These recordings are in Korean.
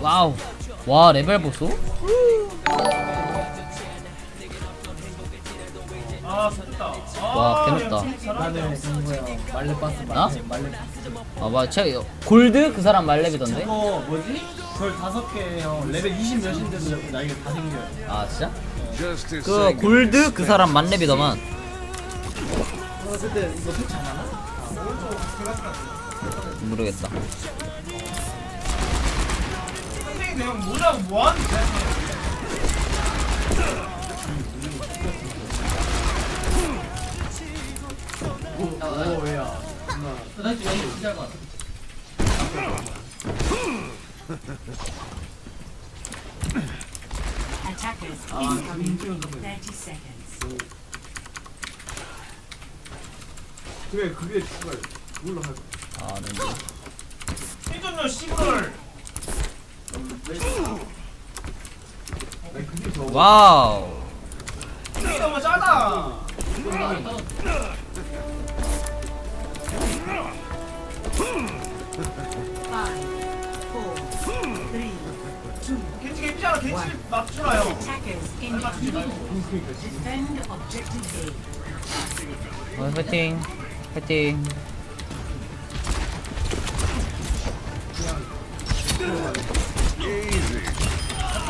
와우 와 레벨 보소? 아 됐다. 와, 개놀다. 나는 뭐야 말레 바스 나? 말레 말레 제가 골드 그 사람 말레비던데? 저거 뭐지? 별 다섯 개요 레벨 20 몇인데도 나이가 다 생겨요 아 진짜? 그. 골드 그 사람 만렙이더만 어 그때 이거 패치 안 하나? 모르겠다 선생님 그냥 뭐라고 뭐 하는데? 오 왜야 Attackers incoming. 30 seconds. 그래 그게 정말 몰라 할아 네. 이전요 씨발. 저 와우 너무 짜다. 겐지 겐지 맞추라요. Objective A. 어, 파이팅 파이팅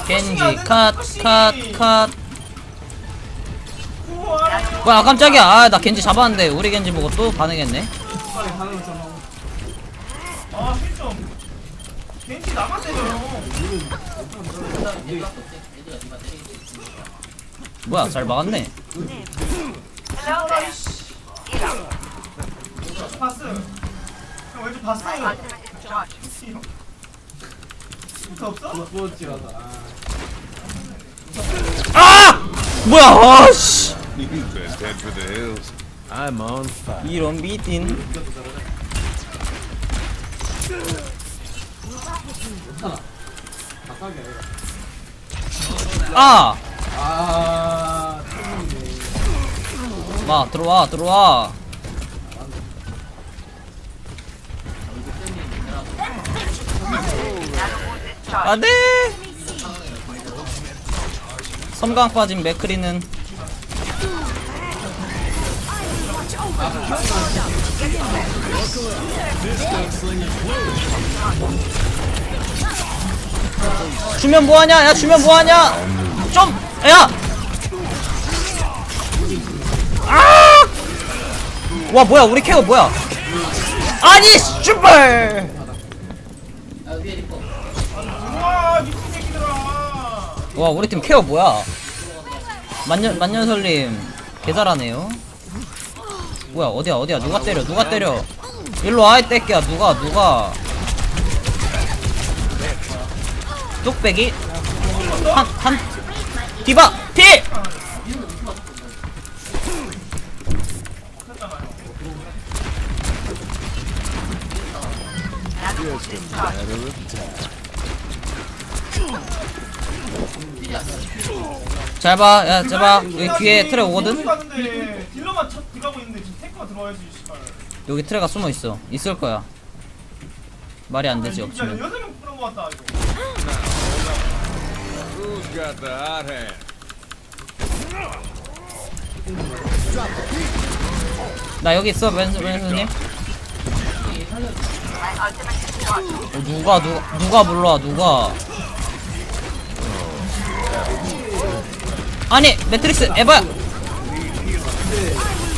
겐지 컷컷컷 우와. 뭐야 깜짝이야 아 나 겐지 잡았는데 우리 겐지 보고 또 반응했네 빨리 반응을 좀 아 실점. 겐지 나만 때려요. 뭐야 잘 막았네 바스. 형 왠지 바스. 힌트 없어? 아! 뭐야 아씨 You best head for the hills. I'm on fire. 이런 미딘 가까게 아니라 아! 아마 들어와 들어와. 안돼 섬광 빠진 맥크리는 주면 뭐하냐? 야 주면 뭐하냐? 좀 야! 아! 와 뭐야? 우리 케어 뭐야? 아니 슈발. 와 우리 팀 케어 뭐야? 만년 만년설님 개 잘하네요. 뭐야 어디야 어디야? 누가 때려? 누가 때려 일로 와이 떼끼야. 누가 누가? 뚝배기? 한 한 디바 딜 잘 봐, 야, 잘 봐. 여기 뒤에 트랙 오거든? 가는데 딜러만 첫 들어가고 있는데 지금 탱커가 들어와야지 씨발. 여기 트랙가 숨어 있어. 있을 거야. 말이 안 되지, 진짜 없으면. 여섯 명 끌어모았다 이거. Who's got the hot hand? 나 여기 있어, 왼손, 왼손님. 어, 누가, 누가, 누가 불러, 누가. 아니, 매트릭스, 에바야!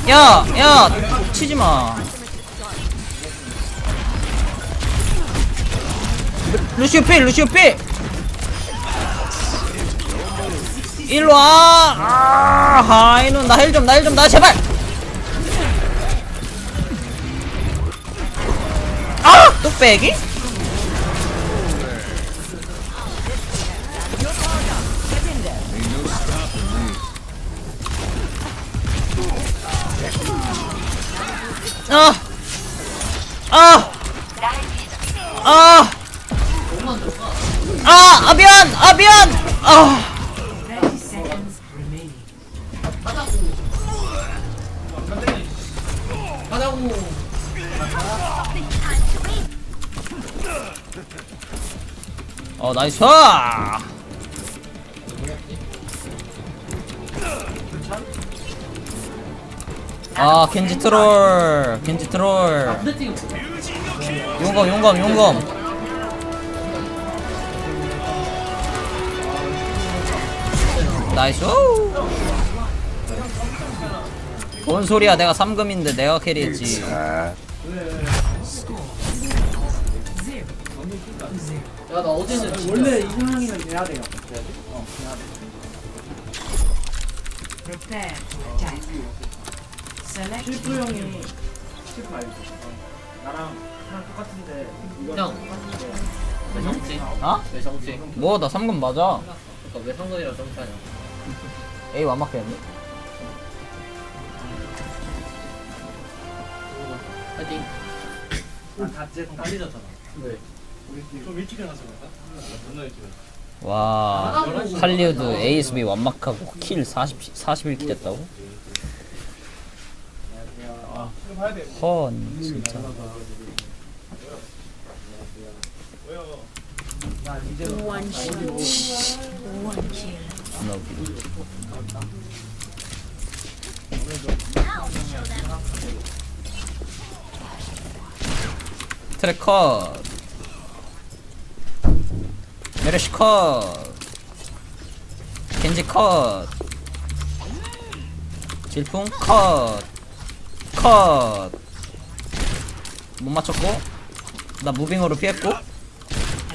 야, 야, 치지 마. 루시오 필, 루시오 필! 일로 와! 아, 하이는 나힐 좀, 나힐 좀, 나 제발! 아! 뚝배기? 아! 아! 아! 아! 아 미안! 아 미안! 아! 30 seconds remaining. 어 나이스! 아 겐지 트롤 겐지 트롤 용검 용검 용검 나이스 뭔 소리야 내가 3금인데 내가 캐리했지 야나 어제는 원래 이 상황이면 돼야 돼요. 어 돼야 돼. Select 실프 형이 실프 알죠? 어. 나랑 나랑 똑같은데 이거 형. 똑같은데 왜 성지? 어? 왜 성지? 뭐나 3금 맞아 그러니까 왜 성건이랑 정치하냐? 에이 완막했네 파이팅. 아 다째 깔리졌잖아. 왜? 우리 좀 일찍 일어나서 그런가? 존나 일찍 일어났어. 와 할리우드 ASB 완막하고 킬 40, 41킬 됐다고? 헌 진짜. 웃기다 트랙 컷. 메르시 컷. 겐지 컷. 질풍 컷 컷 못 맞췄고 나 무빙으로 피했고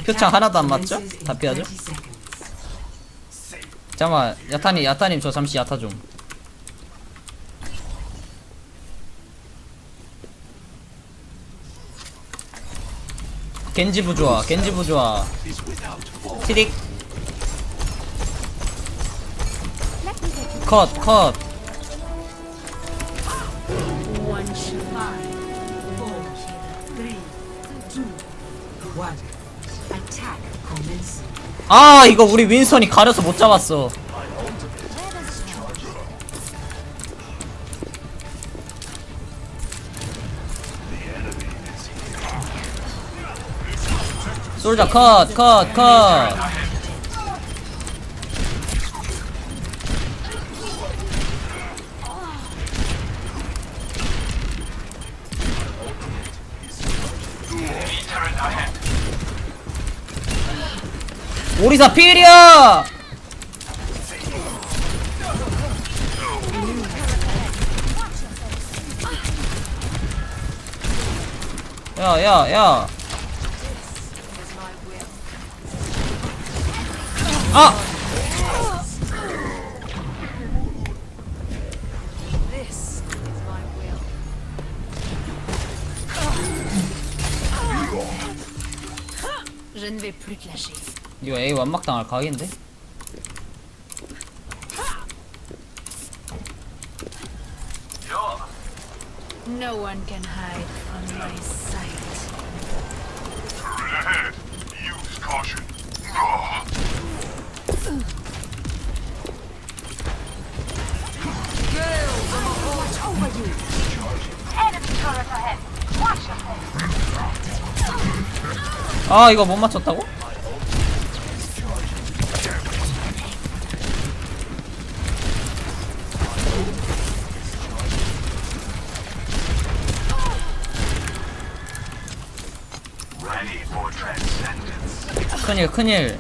표창 하나도 안 맞죠? 다 피하죠? 30 seconds. 잠깐만 야타님 야타님 저 잠시 야타 좀 겐지 부좋아 겐지 부좋아 티릭 컷 컷 아 이거 우리 윈선이 가려서 못 잡았어. 솔자 컷 컷 컷 오리사 필이야 야 야 야 아 Je ne vais plus te lâcher. 이거 A 완막 당할 각인데 No one can hide from my sight. Use caution. 아 이거 못 맞췄다고? 큰일 큰일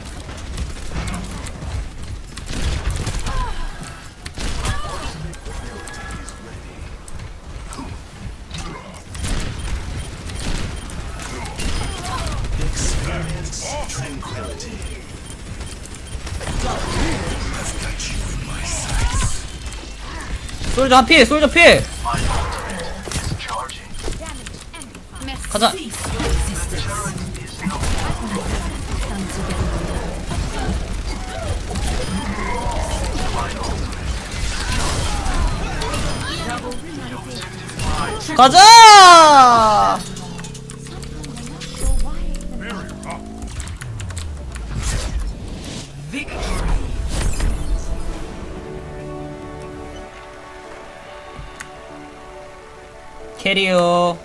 솔저 한 피! 솔저 피! 가자 가자. 캐리어